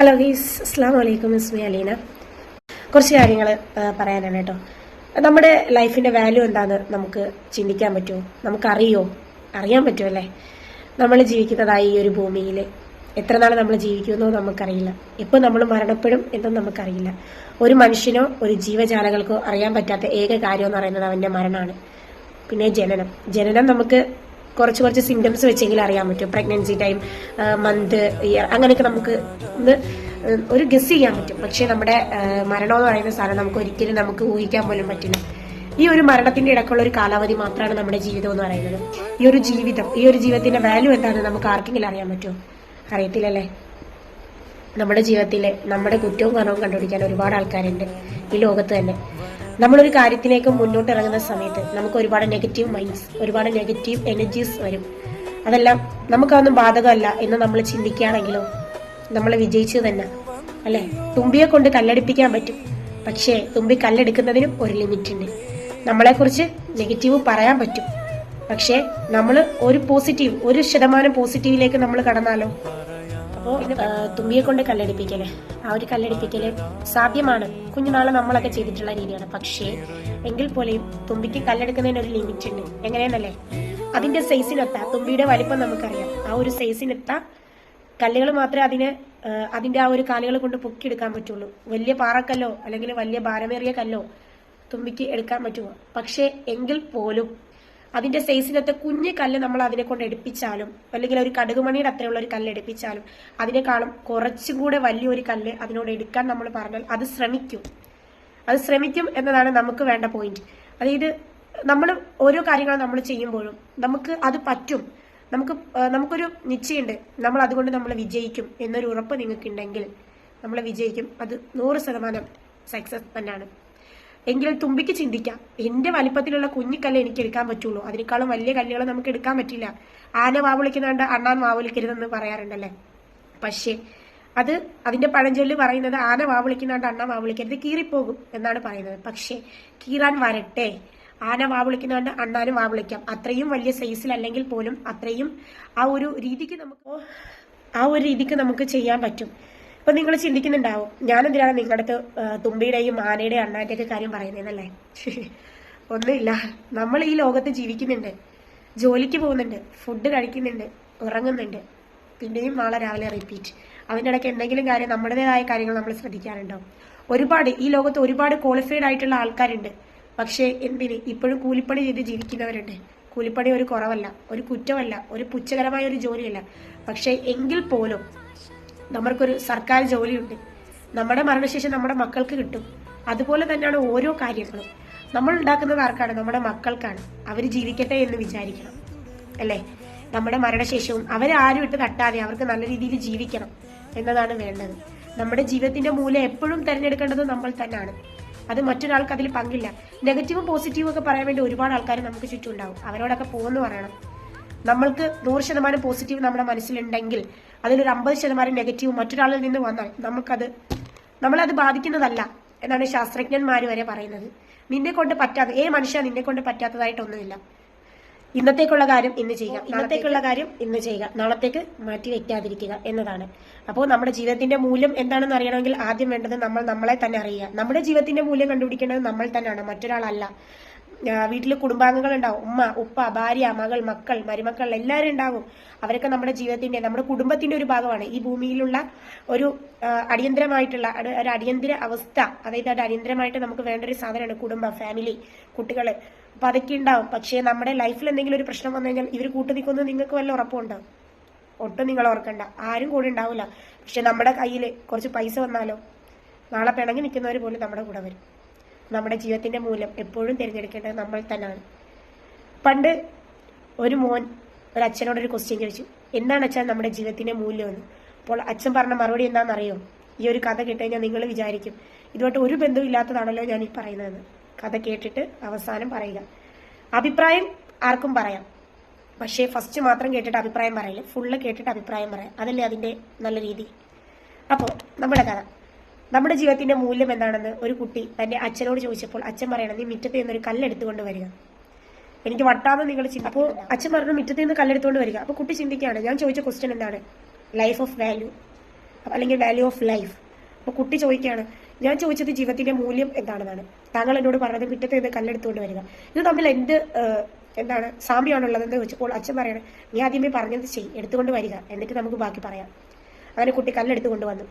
Hello ഗീസ് അസ്സാം വലൈക്കും ഇസ്മി അലീന കുറച്ച് കാര്യങ്ങൾ പറയാനാണ് കേട്ടോ. നമ്മുടെ ലൈഫിന്റെ വാല്യൂ എന്താണെന്ന് നമുക്ക് ചിന്തിക്കാൻ പറ്റുമോ? നമുക്കറിയോ? അറിയാൻ പറ്റുമല്ലേ നമ്മൾ ജീവിക്കുന്നതായി ഈ ഒരു ഭൂമിയിൽ എത്ര നാൾ നമ്മൾ ജീവിക്കുമെന്നോ നമുക്കറിയില്ല. എപ്പോൾ നമ്മൾ മരണപ്പെടും എന്നും നമുക്കറിയില്ല. ഒരു മനുഷ്യനോ ഒരു ജീവജാലകൾക്കോ അറിയാൻ പറ്റാത്ത ഏക കാര്യം എന്ന് പറയുന്നത് അവന്റെ മരണമാണ്. പിന്നെ ജനനം. ജനനം നമുക്ക് കുറച്ച് കുറച്ച് സിംറ്റംസ് വെച്ചെങ്കിലും അറിയാൻ പറ്റും. പ്രഗ്നൻസി ടൈം മന്ത് ഇയർ അങ്ങനെയൊക്കെ നമുക്ക് ഒന്ന് ഒരു ഗസ് ചെയ്യാൻ പറ്റും. പക്ഷേ നമ്മുടെ മരണം എന്ന് പറയുന്ന സാധനം നമുക്ക് ഒരിക്കലും നമുക്ക് ഊഹിക്കാൻ പോലും പറ്റില്ല. ഈ ഒരു മരണത്തിന്റെ ഇടക്കുള്ള ഒരു കാലാവധി മാത്രമാണ് നമ്മുടെ ജീവിതം എന്ന് പറയുന്നത്. ഈ ഒരു ജീവിതം ഈ ഒരു ജീവിതത്തിന്റെ വാല്യൂ എന്താണെന്ന് നമുക്ക് ആർക്കെങ്കിലും അറിയാൻ പറ്റുമോ? അറിയത്തില്ലല്ലേ? നമ്മുടെ ജീവിതത്തിലെ നമ്മുടെ കുറ്റവും കുറവും കണ്ടുപിടിക്കാൻ ഒരുപാട് ആൾക്കാരുണ്ട് ഈ ലോകത്ത് തന്നെ. നമ്മളൊരു കാര്യത്തിലേക്ക് മുന്നോട്ട് ഇറങ്ങുന്ന സമയത്ത് നമുക്ക് ഒരുപാട് നെഗറ്റീവ് മൈൻഡ്സ് ഒരുപാട് നെഗറ്റീവ് എനർജീസ് വരും. അതെല്ലാം നമുക്കതൊന്നും ബാധകമല്ല എന്ന് നമ്മൾ ചിന്തിക്കുകയാണെങ്കിലോ നമ്മൾ വിജയിച്ചു തന്നെ അല്ലേ? തുമ്പിയെ കൊണ്ട് കല്ലടിപ്പിക്കാൻ പറ്റും. പക്ഷേ തുമ്പി കല്ലെടുക്കുന്നതിനും ഒരു ലിമിറ്റ് ഉണ്ട് നമ്മളെക്കുറിച്ച് നെഗറ്റീവ് പറയാൻ പറ്റും. പക്ഷേ നമ്മൾ ഒരു പോസിറ്റീവ് ഒരു ശതമാനം പോസിറ്റീവിലേക്ക് നമ്മൾ കടന്നാലോ? അപ്പോൾ തുമ്പിയെ കൊണ്ട് കല്ലടിപ്പിക്കൽ. ആ ഒരു കല്ലടിപ്പിക്കൽ സാധ്യമാണ്. കുഞ്ഞുനാളെ നമ്മളൊക്കെ ചെയ്തിട്ടുള്ള രീതിയാണ്. പക്ഷേ എങ്കിൽ പോലെയും തുമ്പിക്ക് കല്ലെടുക്കുന്നതിന് ഒരു ലിമിറ്റ് ഉണ്ട് എങ്ങനെയാണല്ലേ അതിന്റെ സൈസിനൊത്ത തുമ്പിയുടെ വലിപ്പം നമുക്കറിയാം. ആ ഒരു സൈസിനൊത്ത കല്ലുകൾ മാത്രമേ അതിന് അതിന്റെ ആ ഒരു കാലുകൾ കൊണ്ട് പൊക്കിയെടുക്കാൻ പറ്റുള്ളൂ. വലിയ പാറക്കല്ലോ അല്ലെങ്കിൽ വലിയ ഭാരമേറിയ കല്ലോ തുമ്പിക്ക് എടുക്കാൻ പറ്റുമോ പക്ഷേ എങ്കിൽ പോലും അതിന്റെ സൈസിനത്തെ കുഞ്ഞു കല്ല് നമ്മൾ അതിനെ കൊണ്ട് എടുപ്പിച്ചാലും അല്ലെങ്കിൽ ഒരു കടുകുമണിയുടെ അത്രയുള്ള ഒരു കല്ല് എടുപ്പിച്ചാലും അതിനേക്കാളും കുറച്ചുകൂടെ വലിയൊരു കല്ല് അതിനോട് എടുക്കാൻ നമ്മൾ പറഞ്ഞാൽ അത് ശ്രമിക്കും. അത് ശ്രമിക്കും എന്നതാണ് നമുക്ക് വേണ്ട പോയിന്റ് അതായത് നമ്മൾ ഓരോ കാര്യങ്ങളും നമ്മൾ ചെയ്യുമ്പോഴും നമുക്ക് അത് പറ്റും. നമുക്ക് നമുക്കൊരു നിശ്ചയമുണ്ട്. നമ്മൾ അതുകൊണ്ട് നമ്മൾ വിജയിക്കും എന്നൊരു ഉറപ്പ് നിങ്ങൾക്കുണ്ടെങ്കിൽ നമ്മൾ വിജയിക്കും. അത് നൂറ് ശതമാനം സക്സസ് തന്നെയാണ്. എങ്കിൽ തുമ്പിക്ക് ചിന്തിക്കാം. എന്റെ വലിപ്പത്തിലുള്ള കുഞ്ഞിക്കല്ല് എനിക്ക് എടുക്കാൻ പറ്റുള്ളൂ. അതിനേക്കാളും വലിയ കല്ലുകൾ നമുക്ക് എടുക്കാൻ പറ്റില്ല. ആന വാവുളിക്കുന്നുണ്ട് അണ്ണാൻ വാവുളിക്കരുതെന്ന് പറയാറുണ്ടല്ലേ? പക്ഷേ അത് അതിന്റെ പഴഞ്ചൊല്ല് പറയുന്നത് ആന വാവുളിക്കുന്നുണ്ട് അണ്ണ വാവുളിക്കരുത് കീറിപ്പോകും എന്നാണ് പറയുന്നത്. പക്ഷേ കീറാൻ വരട്ടെ. ആന വാവുളിക്കുന്നുണ്ട് അണ്ണാനും വാവുളിക്കാം അത്രയും വലിയ സൈസിൽ അല്ലെങ്കിൽ പോലും അത്രയും ആ ഒരു രീതിക്ക് നമുക്ക് ആ ഒരു രീതിക്ക് നമുക്ക് ചെയ്യാൻ പറ്റും. അപ്പൊ നിങ്ങൾ ചിന്തിക്കുന്നുണ്ടാവും ഞാനെന്തിനാണ് നിങ്ങളുടെ അടുത്ത് തുമ്പിയുടെയും ആനയുടെയും അണ്ണാന്റെ ഒക്കെ കാര്യം പറയുന്നതല്ലേ ഒന്നുമില്ല. നമ്മൾ ഈ ലോകത്ത് ജീവിക്കുന്നുണ്ട്. ജോലിക്ക് പോകുന്നുണ്ട്. ഫുഡ് കഴിക്കുന്നുണ്ട്. ഉറങ്ങുന്നുണ്ട്. പിന്നെയും നാളെ രാവിലെ റിപ്പീറ്റ് അതിന്റെ ഇടയ്ക്ക് എന്തെങ്കിലും കാര്യം നമ്മുടേതായ കാര്യങ്ങൾ നമ്മൾ ശ്രദ്ധിക്കാറുണ്ടോ? ഒരുപാട് ഈ ലോകത്ത് ഒരുപാട് ക്വാളിഫൈഡ് ആയിട്ടുള്ള ആൾക്കാരുണ്ട്. പക്ഷേ എന്തിന്? ഇപ്പോഴും കൂലിപ്പണി ചെയ്ത് ജീവിക്കുന്നവരുണ്ട്. കൂലിപ്പണി ഒരു കുറവല്ല ഒരു കുറ്റമല്ല ഒരു പുച്ഛകരമായ ഒരു ജോലിയല്ല. പക്ഷേ എങ്കിൽ പോലും നമ്മൾക്കൊരു സർക്കാർ ജോലിയുണ്ട്. നമ്മുടെ മരണശേഷം നമ്മുടെ മക്കൾക്ക് കിട്ടും. അതുപോലെ തന്നെയാണ് ഓരോ കാര്യങ്ങളും. നമ്മൾ ഉണ്ടാക്കുന്നത് ആർക്കാണ്? നമ്മുടെ മക്കൾക്കാണ്. അവർ ജീവിക്കട്ടെ എന്ന് വിചാരിക്കണം. അല്ലേ? നമ്മുടെ മരണശേഷവും അവരെ ആരും ഇട്ട് തട്ടാതെ അവർക്ക് നല്ല രീതിയിൽ ജീവിക്കണം എന്നതാണ് വേണ്ടത്. നമ്മുടെ ജീവിതത്തിന്റെ മൂല്യം എപ്പോഴും തിരഞ്ഞെടുക്കേണ്ടത് നമ്മൾ തന്നെയാണ്. അത് മറ്റൊരാൾക്ക് അതിൽ പങ്കില്ല. നെഗറ്റീവും പോസിറ്റീവും ഒക്കെ പറയാൻ വേണ്ടി ഒരുപാട് ആൾക്കാർ നമുക്ക് ചുറ്റും ഉണ്ടാവും. അവരോടൊക്കെ പോകുന്നു പറയണം. നമ്മൾക്ക് നൂറ് ശതമാനം പോസിറ്റീവ് നമ്മുടെ മനസ്സിലുണ്ടെങ്കിൽ അതിലൊരു അമ്പത് ശതമാനം നെഗറ്റീവ് മറ്റൊരാളിൽ നിന്ന് വന്നാൽ നമുക്കത് നമ്മളത് ബാധിക്കുന്നതല്ല എന്നാണ് ശാസ്ത്രജ്ഞന്മാർ വരെ പറയുന്നത്. നിന്നെ കൊണ്ട് പറ്റാതെ ഏ മനുഷ്യ നിന്നെ കൊണ്ട് പറ്റാത്തതായിട്ടൊന്നുമില്ല ഇന്നത്തേക്കുള്ള കാര്യം ഇന്ന് ചെയ്യുക നാളത്തേക്കുള്ള കാര്യം ഇന്ന് ചെയ്യുക നാളത്തേക്ക് മാറ്റി വെക്കാതിരിക്കുക എന്നതാണ്. അപ്പോൾ നമ്മുടെ ജീവിതത്തിന്റെ മൂല്യം എന്താണെന്ന് അറിയണമെങ്കിൽ ആദ്യം വേണ്ടത് നമ്മൾ നമ്മളെ തന്നെ അറിയുക. നമ്മുടെ ജീവിതത്തിന്റെ മൂല്യം കണ്ടുപിടിക്കേണ്ടത് നമ്മൾ തന്നെയാണ് മറ്റൊരാളല്ല. വീട്ടിൽ കുടുംബാംഗങ്ങൾ ഉണ്ടാവും ഉമ്മ ഉപ്പ ഭാര്യ മകൾ മക്കൾ മരുമക്കൾ എല്ലാവരും ഉണ്ടാവും. അവരൊക്കെ നമ്മുടെ ജീവിതത്തിന്റെ നമ്മുടെ കുടുംബത്തിന്റെ ഒരു ഭാഗമാണ്. ഈ ഭൂമിയിലുള്ള ഒരു അടിയന്തരമായിട്ടുള്ള ഒരു അടിയന്തര അവസ്ഥ അതായത് ഒരു അടിയന്തരമായിട്ട് നമുക്ക് വേണ്ട ഒരു സാധനമാണ് കുടുംബം ഫാമിലി കുട്ടികൾ. അപ്പൊ അതൊക്കെ ഉണ്ടാവും. പക്ഷേ നമ്മുടെ ലൈഫിൽ എന്തെങ്കിലും ഒരു പ്രശ്നം വന്നു കഴിഞ്ഞാൽ ഇവർ കൂട്ടു നിൽക്കുന്നത് നിങ്ങൾക്ക് വല്ല ഉറപ്പുണ്ടാവും ഒട്ടും നിങ്ങൾ ഓർക്കണ്ട. ആരും കൂടെ ഉണ്ടാവില്ല പക്ഷെ നമ്മുടെ കയ്യിൽ കുറച്ച് പൈസ വന്നാലോ? നാളെ പിണങ്ങി നിൽക്കുന്നവർ പോലും നമ്മുടെ കൂടെ വരും. നമ്മുടെ ജീവിതത്തിന്റെ മൂല്യം എപ്പോഴും തിരഞ്ഞെടുക്കേണ്ടത് നമ്മൾ തന്നെയാണ്. പണ്ട് ഒരു മോൻ ഒരു അച്ഛനോട് ഒരു ക്വസ്റ്റ്യൻ ചോദിച്ചു. എന്താണ് അച്ഛൻ നമ്മുടെ ജീവിതത്തിന്റെ മൂല്യം എന്ന് അപ്പോൾ അച്ഛൻ പറഞ്ഞ മറുപടി എന്താണെന്നറിയോ? ഈ ഒരു കഥ കേട്ട് കഴിഞ്ഞാൽ നിങ്ങൾ വിചാരിക്കും ഇതുമായിട്ട് ഒരു ബന്ധവും ഇല്ലാത്തതാണല്ലോ ഞാൻ ഈ പറയുന്നതെന്ന്. കഥ കേട്ടിട്ട് അവസാനം പറയുക. അഭിപ്രായം ആർക്കും പറയാം. പക്ഷേ ഫസ്റ്റ് മാത്രം കേട്ടിട്ട് അഭിപ്രായം പറയില്ല ഫുള്ള് കേട്ടിട്ട് അഭിപ്രായം പറയാം. അതല്ലേ അതിന്റെ നല്ല രീതി? അപ്പോൾ നമ്മുടെ കഥ. നമ്മുടെ ജീവിതത്തിന്റെ മൂല്യം എന്താണെന്ന് ഒരു കുട്ടി തന്റെ അച്ഛനോട് ചോദിച്ചപ്പോൾ അച്ഛൻ പറയണം നീ മുറ്റത്ത് നിന്നൊരു കല്ലെടുത്തുകൊണ്ട് വരിക. എനിക്ക് വട്ടാന്ന് നിങ്ങൾ ചിന്തി അപ്പോൾ അച്ഛൻ പറഞ്ഞു മുറ്റത്ത് നിന്ന് കല്ലെടുത്തുകൊണ്ട് വരിക. അപ്പോൾ കുട്ടി ചിന്തിക്കുകയാണ് ഞാൻ ചോദിച്ച ക്വസ്റ്റ്യൻ എന്താണ്? ലൈഫ് ഓഫ് വാല്യൂ അല്ലെങ്കിൽ വാല്യൂ ഓഫ് ലൈഫ് അപ്പോൾ കുട്ടി ചോദിക്കുകയാണ് ഞാൻ ചോദിച്ചത് ജീവിതത്തിന്റെ മൂല്യം എന്താണെന്നാണ്? താങ്കൾ എന്നോട് പറഞ്ഞത് മുറ്റത്ത് നിന്ന് കല്ലെടുത്തുകൊണ്ട് വരിക. ഇത് തമ്മിൽ എന്ത് എന്താണ് സാമ്യമാണുള്ളതെന്ന് ചോദിച്ചപ്പോൾ അച്ഛൻ പറയണം നീ ആദ്യമേ പറഞ്ഞത് ചെയ് എടുത്തുകൊണ്ട് വരിക. എന്നിട്ട് നമുക്ക് ബാക്കി പറയാം. അങ്ങനെ കുട്ടി കല്ലെടുത്ത് കൊണ്ടുവന്നു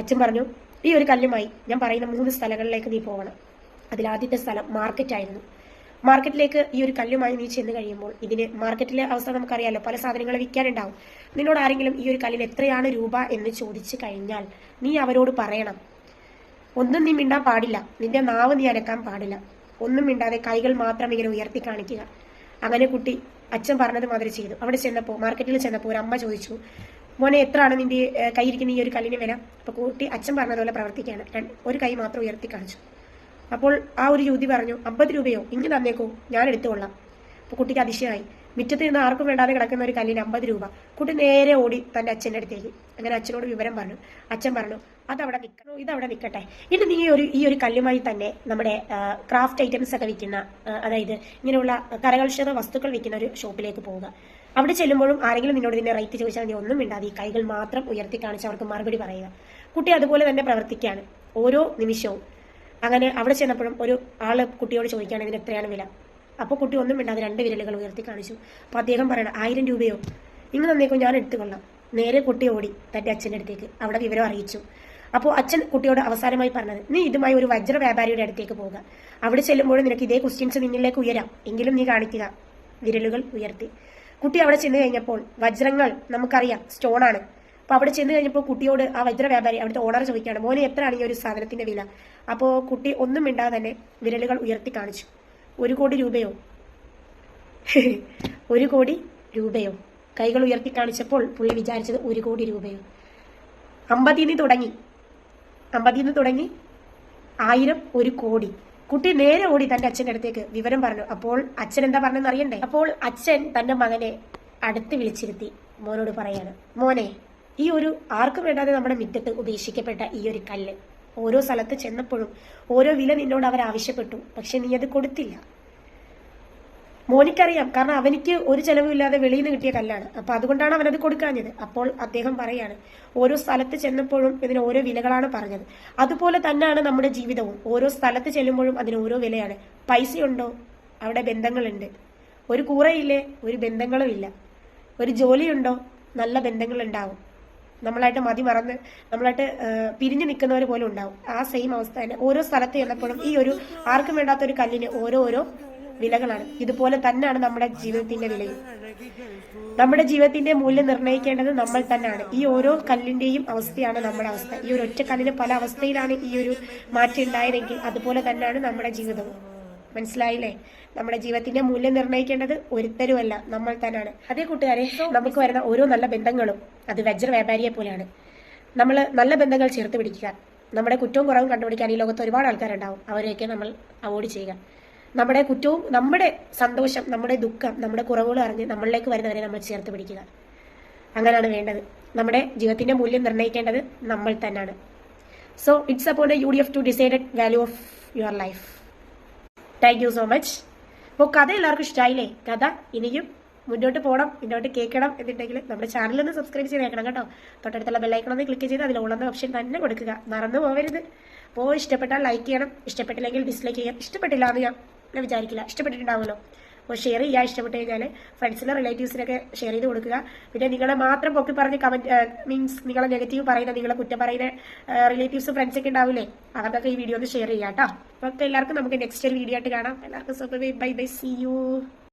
അച്ഛൻ പറഞ്ഞു ഈ ഒരു കല്ലുമായി ഞാൻ പറയുന്ന മൂന്ന് സ്ഥലങ്ങളിലേക്ക് നീ പോകണം അതിലാദ്യത്തെ സ്ഥലം മാർക്കറ്റായിരുന്നു മാർക്കറ്റിലേക്ക് ഈ ഒരു കല്ലുമായി നീ ചെന്ന് കഴിയുമ്പോൾ ഇതിന് മാർക്കറ്റിലെ അവസ്ഥ നമുക്കറിയാലോ. പല സാധനങ്ങൾ വിൽക്കാനുണ്ടാവും. നിന്നോട് ആരെങ്കിലും ഈ ഒരു കല്ലിന് എത്രയാണ് രൂപ എന്ന് ചോദിച്ചു കഴിഞ്ഞാൽ നീ അവരോട് പറയണം. ഒന്നും നീ മിണ്ടാൻ പാടില്ല. നിന്റെ നാവ് നീ അനക്കാൻ പാടില്ല. ഒന്നും മിണ്ടാതെ കൈകൾ മാത്രം ഇങ്ങനെ ഉയർത്തി കാണിക്കുക. അങ്ങനെ കുട്ടി അച്ഛൻ പറഞ്ഞത് മാതിരി ചെയ്തു. അവിടെ ചെന്നപ്പോൾ മാർക്കറ്റിൽ ചെന്നപ്പോൾ ഒരു അമ്മ ചോദിച്ചു മോനെ എത്രയാണ് നിന്റെ കൈയിരിക്കുന്ന ഈ ഒരു കല്ലിന് വില? അപ്പൊ കുട്ടി അച്ഛൻ പറഞ്ഞതുപോലെ പ്രവർത്തിക്കുകയാണ്. ഒരു കൈ മാത്രം ഉയർത്തി കാണിച്ചു. അപ്പോൾ ആ ഒരു യുവതി പറഞ്ഞു അമ്പത് രൂപയോ? ഇങ്ങ് തന്നേക്കോ. ഞാൻ എടുത്തുകൊള്ളാം. അപ്പോൾ കുട്ടിക്ക് അതിശയമായി. മുറ്റത്ത് നിന്ന് ആർക്കും വേണ്ടാതെ കിടക്കുന്ന ഒരു കല്ലിന് അമ്പത് രൂപ. കുട്ടി നേരെ ഓടി തന്റെ അച്ഛന്റെ അടുത്തേക്ക്. അങ്ങനെ അച്ഛനോട് വിവരം പറഞ്ഞു. അച്ഛൻ പറഞ്ഞു അതവിടെ ഇത് ഇതവിടെ നിൽക്കട്ടെ ഇനി നീ ഒരു ഈ ഒരു കല്ലുമായി തന്നെ നമ്മുടെ ക്രാഫ്റ്റ് ഐറ്റംസ് ഒക്കെ വിൽക്കുന്ന അതായത് ഇങ്ങനെയുള്ള കരകൗശല വസ്തുക്കൾ വിൽക്കുന്ന ഒരു ഷോപ്പിലേക്ക് പോവുക. അവിടെ ചെല്ലുമ്പോഴും ആരെങ്കിലും നിന്നോട് ഇതിന്റെ റേറ്റ് ചോദിച്ചാൽ നീ ഒന്നും മിണ്ടാതെ ഈ കൈകൾ മാത്രം ഉയർത്തി കാണിച്ച് അവർക്ക് മറുപടി പറയുക. കുട്ടി അതുപോലെ തന്നെ പ്രവർത്തിക്കുകയാണ് ഓരോ നിമിഷവും. അങ്ങനെ അവിടെ ചെന്നപ്പോഴും ഒരു ആൾ കുട്ടിയോട് ചോദിക്കുകയാണ് ഇതിന് എത്രയാണ് വില? അപ്പോൾ കുട്ടി ഒന്നും മിണ്ടാതെ രണ്ട് വിരലുകൾ ഉയർത്തി കാണിച്ചു. അപ്പോൾ അദ്ദേഹം പറയണം ആയിരം രൂപയോ? ഇങ്ങ് തന്നേക്കോ ഞാൻ എടുത്തുകൊള്ളാം. നേരെ കുട്ടി ഓടി തന്റെ അച്ഛന്റെ അടുത്തേക്ക്. അവിടെ വിവരം അറിയിച്ചു. അപ്പോൾ അച്ഛൻ കുട്ടിയോട് അവസാനമായി പറഞ്ഞത് നീ ഇതുമായി ഒരു വജ്ര വ്യാപാരിയുടെ അടുത്തേക്ക് പോകുക അവിടെ ചെല്ലുമ്പോൾ നിനക്ക് ഇതേ ക്വസ്റ്റ്യൻസ് നിന്നിലേക്ക് ഉയരാം. എങ്കിലും നീ കാണിക്കുക. വിരലുകൾ ഉയർത്തി. കുട്ടി അവിടെ ചെന്ന് കഴിഞ്ഞപ്പോൾ വജ്രങ്ങൾ നമുക്കറിയാം സ്റ്റോൺ ആണ്. അപ്പൊ അവിടെ ചെന്ന് കഴിഞ്ഞപ്പോൾ കുട്ടിയോട് ആ വജ്ര വ്യാപാരി അവിടുത്തെ ഓണർ ചോദിക്കുകയാണ് മോനെ എത്രയാണ് ഈ ഒരു സാധനത്തിന്റെ വില? അപ്പോൾ കുട്ടി ഒന്നും മിണ്ടാതെ തന്നെ വിരലുകൾ ഉയർത്തി കാണിച്ചു. ഒരു കോടി രൂപയോ? ഒരു കോടി രൂപയോ? കൈകൾ ഉയർത്തി കാണിച്ചപ്പോൾ പുള്ളി വിചാരിച്ചത് ഒരു കോടി രൂപയോ? അമ്പതിന്ന് തുടങ്ങി. അമ്പതിന്ന് തുടങ്ങി ആയിരം ഒരു കോടി. കുട്ടി നേരെ ഓടി തന്റെ അച്ഛന്റെ അടുത്തേക്ക്. വിവരം പറഞ്ഞു. അപ്പോൾ അച്ഛൻ എന്താ പറഞ്ഞെന്ന് അറിയണ്ടേ? അപ്പോൾ അച്ഛൻ തന്റെ മകനെ അടുത്ത് വിളിച്ചിരുത്തി. മോനോട് പറയാണ് മോനെ ഈ ഒരു ആർക്കും വേണ്ടാതെ നമ്മുടെ മിറ്റത്ത് ഉപേക്ഷിക്കപ്പെട്ട ഈ ഒരു കല്ല് ഓരോ സ്ഥലത്ത് ചെന്നപ്പോഴും ഓരോ വില നിന്നോട് അവർ ആവശ്യപ്പെട്ടു. പക്ഷെ നീ അത് കൊടുത്തില്ല. മോനിക്കറിയാം. കാരണം അവനിക്ക് ഒരു ചെലവുമില്ലാതെ വെളിയിൽ നിന്ന് കിട്ടിയ കല്ലാണ്. അപ്പൊ അതുകൊണ്ടാണ് അവനത് കൊടുക്കാഞ്ഞത്. അപ്പോൾ അദ്ദേഹം പറയാണ് ഓരോ സ്ഥലത്ത് ചെന്നപ്പോഴും ഇതിന് ഓരോ വിലകളാണ് പറഞ്ഞത്. അതുപോലെ തന്നെയാണ് നമ്മുടെ ജീവിതവും. ഓരോ സ്ഥലത്ത് ചെല്ലുമ്പോഴും അതിന് ഓരോ വിലയാണ്. പൈസയുണ്ടോ? അവിടെ ബന്ധങ്ങളുണ്ട്. ഒരു കൂറയില്ലേ? ഒരു ബന്ധങ്ങളും ഇല്ല ഒരു ജോലിയുണ്ടോ? നല്ല ബന്ധങ്ങൾ ഉണ്ടാവും നമ്മളായിട്ട് മതി മറന്ന് നമ്മളായിട്ട് പിരിഞ്ഞു നിൽക്കുന്നവർ പോലും ഉണ്ടാവും. ആ സെയിം അവസ്ഥ തന്നെ. ഓരോ സ്ഥലത്ത് ചെന്നപ്പോഴും ഈ ഒരു ആർക്കും വേണ്ടാത്ത ഒരു കല്ലിന് ഓരോ ഓരോ വിലകളാണ്. ഇതുപോലെ തന്നെയാണ് നമ്മുടെ ജീവിതത്തിന്റെ വിലയും. നമ്മുടെ ജീവിതത്തിന്റെ മൂല്യം നിർണയിക്കേണ്ടത് നമ്മൾ തന്നെയാണ്. ഈ ഓരോ കല്ലിന്റെയും അവസ്ഥയാണ് നമ്മുടെ അവസ്ഥ. ഈ ഒരു ഒറ്റ കല്ലിന് പല അവസ്ഥയിലാണ് ഈ ഒരു മാറ്റം ഉണ്ടായതെങ്കിൽ അതുപോലെ തന്നെയാണ് നമ്മുടെ ജീവിതവും. മനസ്സിലായില്ലേ? നമ്മുടെ ജീവിതത്തിന്റെ മൂല്യം നിർണയിക്കേണ്ടത് ഒരുത്തരുമല്ല നമ്മൾ തന്നെയാണ് അതേ കൂട്ടുകാരെ. നമുക്ക് വരുന്ന ഓരോ നല്ല ബന്ധങ്ങളും അത് വജ്ര വ്യാപാരിയെ പോലെയാണ്. നമ്മൾ നല്ല ബന്ധങ്ങൾ ചേർത്ത് പിടിക്കുക. നമ്മുടെ കുറ്റവും കുറവും കണ്ടുപിടിക്കാൻ ഈ ലോകത്ത് ഒരുപാട് ആൾക്കാരുണ്ടാവും. അവരെയൊക്കെ നമ്മൾ അവോയ്ഡ് ചെയ്യുക. നമ്മുടെ കുറ്റവും നമ്മുടെ സന്തോഷം നമ്മുടെ ദുഃഖം നമ്മുടെ കുറവുകൾ അറിഞ്ഞ് നമ്മളിലേക്ക് വരുന്നവരെ നമ്മൾ ചേർത്ത് പിടിക്കുക. അങ്ങനെയാണ് വേണ്ടത്. നമ്മുടെ ജീവിതത്തിന്റെ മൂല്യം നിർണയിക്കേണ്ടത് നമ്മൾ തന്നെയാണ് so it's about you D F to decided value of your life thank you so much അപ്പോൾ കഥ എല്ലാവർക്കും ഇഷ്ടമായില്ലേ കഥ ഇനിയും മുന്നോട്ട് പോകണം മുന്നോട്ട് കേൾക്കണം എന്നുണ്ടെങ്കിൽ നമ്മുടെ ചാനൽ ഒന്ന് സബ്സ്ക്രൈബ് ചെയ്തേക്കണം കേട്ടോ. തൊട്ടടുത്തുള്ള ബെല്ലൈക്കൺ ഒന്ന് ക്ലിക്ക് ചെയ്ത് അതിൽ ഉള്ള ഓപ്ഷൻ തന്നെ കൊടുക്കുക. മറന്നു പോകരുത് അപ്പോൾ ഇഷ്ടപ്പെട്ടാൽ ലൈക്ക് ചെയ്യണം. ഇഷ്ടപ്പെട്ടില്ലെങ്കിൽ ഡിസ്ലൈക്ക് ചെയ്യാം. ഇഷ്ടപ്പെട്ടില്ല എന്ന് ഞാൻ വിചാരിക്കില്ല. ഇഷ്ടപ്പെട്ടിട്ടുണ്ടാവുമല്ലോ. അപ്പോൾ ഷെയർ ചെയ്യുക ഇഷ്ടപ്പെട്ട് കഴിഞ്ഞാൽ റിലേറ്റീവ്സിനൊക്കെ ഷെയർ ചെയ്ത് കൊടുക്കുക. പിന്നെ നിങ്ങളെ മാത്രം പൊക്കി പറഞ്ഞ് കമന്റ് മീൻസ് നിങ്ങളെ നെഗറ്റീവ് പറയുന്ന നിങ്ങളെ കുറ്റം പറയുന്ന റിലേറ്റീവ്സ് ഫ്രണ്ട്സ് ഒക്കെ ഉണ്ടാവില്ലേ? അവർക്കൊക്കെ ഈ വീഡിയോ ഒന്ന് ഷെയർ ചെയ്യാം കേട്ടോ. അപ്പോൾ എല്ലാവർക്കും നമുക്ക് നെക്സ്റ്റ് ഒരു വീഡിയോ ആയിട്ട് കാണാം. എല്ലാവർക്കും so bye bye see you